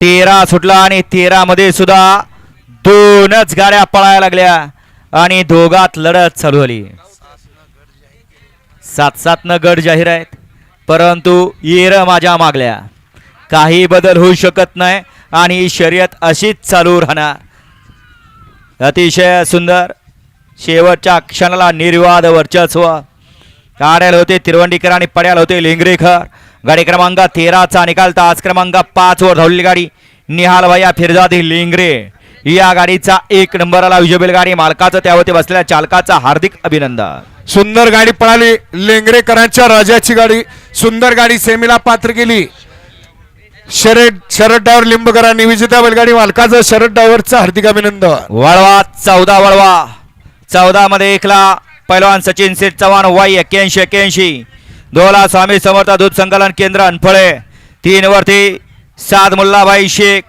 तेरा सुटला आणि तेरामध्ये सुद्धा दोनच गाड्या पळायला लागल्या आणि दोघात लढत चालू झाली. सात सात न गड जाहीर आहेत परंतु येर माझ्या मागल्या. काही बदल होऊ शकत नाही आणि ही शर्यत अशीच चालू राहणार. अतिशय सुंदर शेवटच्या क्षणाला निर्वाद वर्चस्व. काढायला होते तिरवंडीकर आणि पड्याला होते लिंगरेकर गाडी क्रमांक तेराचा निकाल तास क्रमांक पाच वर धावलेली गाडी निहाल भैया फिरजादी लिंगरे. या गाडीचा एक नंबरला विजय गाडी मालकाचं त्यावरती बसलेल्या चालकाचा हार्दिक अभिनंदन. सुंदर गाडी पळाली. लेंगरेकरांच्या राजाची गाडी. सुंदर गाडी सेमीला पात्र केली. शरद शरद डायव्हर लिंबकरांनी विजेत्या बैलगाडी मालकाचं शरद डायव्हरचं हार्दिक अभिनंदन. वळवा चौदा वळवा. चौदा मध्ये एकला पैलवान सचिन शेठ चव्हाण वाई एक्क्याऐंशी एक्क्याऐंशी. दोला स्वामी समर्थ दूध संकलन केंद्र अनफळे. तीन वरती साद मुल्लाबाई शेख.